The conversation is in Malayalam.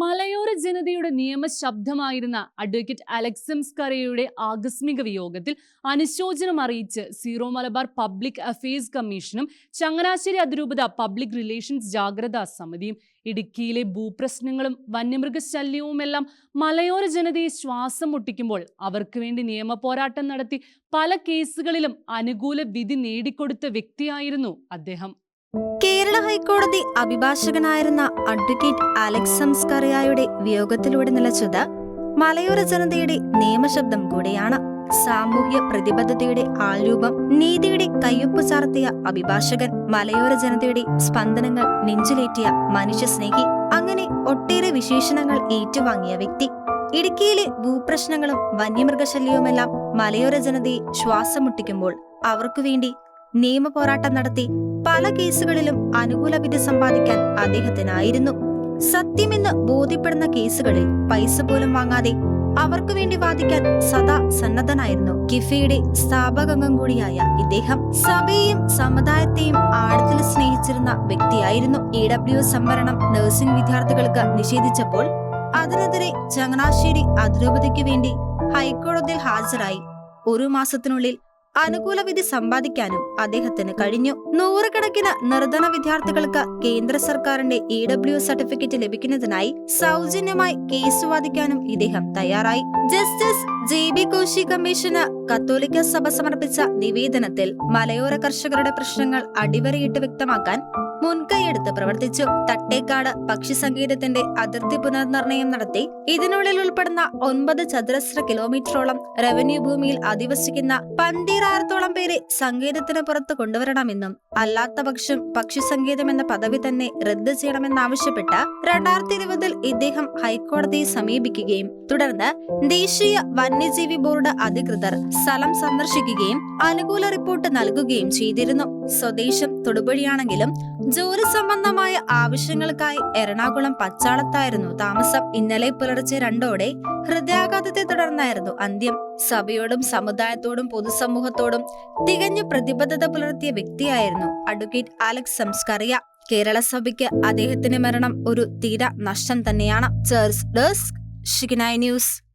മലയോര ജനതയുടെ നിയമ ശബ്ദമായിരുന്ന അഡ്വക്കേറ്റ് അലക്സംസ് കറയുടെ ആകസ്മിക വിയോഗത്തിൽ അനുശോചനം അറിയിച്ച് സീറോ മലബാർ പബ്ലിക് അഫയേഴ്സ് കമ്മീഷനും ചങ്ങനാശ്ശേരി അതിരൂപത പബ്ലിക് റിലേഷൻസ് ജാഗ്രതാ സമിതിയും ഇടുക്കിയിലെ ഭൂപ്രശ്നങ്ങളും വന്യമൃഗശല്യവുമെല്ലാം മലയോര ജനതയെ ശ്വാസം മുട്ടിക്കുമ്പോൾ അവർക്ക് വേണ്ടി നിയമ പോരാട്ടം നടത്തി പല കേസുകളിലും അനുകൂല വിധി നേടിക്കൊടുത്ത വ്യക്തിയായിരുന്നു അദ്ദേഹം. കേരള ഹൈക്കോടതി അഭിഭാഷകനായിരുന്ന അഡ്വക്കേറ്റ് അലക്സ് സംസ്കറിയായുടെ വിയോഗത്തിലൂടെ നിലച്ചത് മലയോര ജനതയുടെ നിയമശബ്ദം കൂടെയാണ്. സാമൂഹ്യ പ്രതിബദ്ധതയുടെ ആൾരൂപം നീതിയുടെ കയ്യൊപ്പ് ചാർത്തിയ അഭിഭാഷകൻ മലയോര ജനതയുടെ സ്പന്ദനങ്ങൾ നെഞ്ചിലേറ്റിയ മനുഷ്യസ്നേഹി. അങ്ങനെ ഒട്ടേറെ വിശേഷണങ്ങൾ ഏറ്റുവാങ്ങിയ വ്യക്തി. ഇടുക്കിയിലെ ഭൂപ്രശ്നങ്ങളും വന്യമൃഗശല്യവുമെല്ലാം മലയോര ജനതയെ ശ്വാസം മുട്ടിക്കുമ്പോൾ അവർക്കുവേണ്ടി നിയമ പോരാട്ടം നടത്തി പല കേസുകളിലും അനുകൂല വിധി സമ്പാദിക്കാൻ അദ്ദേഹത്തിനായിരുന്നു. സത്യമെന്ന് ബോധ്യപ്പെടുന്ന കേസുകളിൽ പൈസ പോലും വാങ്ങാതെ അവർക്കു വേണ്ടി വാദിക്കാൻ സദാ സന്നദ്ധനായിരുന്നു കിഫയുടെ സ്ഥാപകംഗം കൂടിയായ ഇദ്ദേഹം. സഭയെയും സമുദായത്തെയും ആഴത്തിൽ സ്നേഹിച്ചിരുന്ന വ്യക്തിയായിരുന്നു ഇ ഡബ്ല്യു സംവരണം നഴ്സിംഗ് വിദ്യാർത്ഥികൾക്ക് നിഷേധിച്ചപ്പോൾ അതിനെതിരെ ചങ്ങനാശ്ശേരി അതിരൂപതയ്ക്ക് വേണ്ടി ഹൈക്കോടതിയിൽ ഹാജരായി. ഒരു മാസത്തിനുള്ളിൽ അനുകൂല വിധി സമ്പാദിക്കാനും അദ്ദേഹത്തിന് കഴിഞ്ഞു. നൂറുകണക്കിന് നിർധന വിദ്യാർത്ഥികൾക്ക് കേന്ദ്ര സർക്കാരിന്റെ ഇ ഡബ്ല്യു സർട്ടിഫിക്കറ്റ് ലഭിക്കുന്നതിനായി സൗജന്യമായി കേസ് വാദിക്കാനും ഇദ്ദേഹം തയ്യാറായി. ജസ്റ്റിസ് ജെ ബി കോശി കമ്മീഷന് കത്തോലിക്ക സഭ സമർപ്പിച്ച നിവേദനത്തിൽ മലയോര കർഷകരുടെ പ്രശ്നങ്ങൾ അടിവരയിട്ട് വ്യക്തമാക്കാൻ മുൻകൈയെടുത്ത് പ്രവർത്തിച്ചു. തട്ടേക്കാട് പക്ഷി സങ്കേതത്തിന്റെ അതിർത്തി പുനർനിർണയം നടത്തി. ഇതിനുള്ളിൽ ഉൾപ്പെടുന്ന ഒൻപത് ചതുരശ്ര കിലോമീറ്ററോളം റവന്യൂ ഭൂമിയിൽ അധിവസിക്കുന്ന പന്തീറായിരത്തോളം പേരെ സങ്കേതത്തിന് പുറത്ത് കൊണ്ടുവരണമെന്നും അല്ലാത്ത പക്ഷം പക്ഷി സങ്കേതം എന്ന പദവി തന്നെ റദ്ദ് ചെയ്യണമെന്നാവശ്യപ്പെട്ട് രണ്ടായിരത്തി ഇരുപതിൽ ഇദ്ദേഹം ഹൈക്കോടതിയെ സമീപിക്കുകയും തുടർന്ന് ദേശീയ വന്യജീവി ബോർഡ് അധികൃതർ സ്ഥലം സന്ദർശിക്കുകയും അനുകൂല റിപ്പോർട്ട് നൽകുകയും ചെയ്തിരുന്നു. സ്വദേശം തൊടുപുഴയാണെങ്കിലും ജോലി സംബന്ധമായ ആവശ്യങ്ങൾക്കായി എറണാകുളം പച്ചാളത്തായിരുന്നു താമസം. ഇന്നലെ പുലർച്ചെ രണ്ടോടെ ഹൃദയാഘാതത്തെ തുടർന്നായിരുന്നു അന്ത്യം. സഭയോടും സമുദായത്തോടും പൊതുസമൂഹത്തോടും തികഞ്ഞ പ്രതിബദ്ധത പുലർത്തിയ വ്യക്തിയായിരുന്നു അഡ്വക്കേറ്റ് അലക്സ് സംസ്കറിയ. കേരള സഭയ്ക്ക് അദ്ദേഹത്തിന്റെ മരണം ഒരു തീര നഷ്ടം തന്നെയാണ്. ചേർസ് ഡെസ്ക് ഷിഗ്നായി ന്യൂസ്.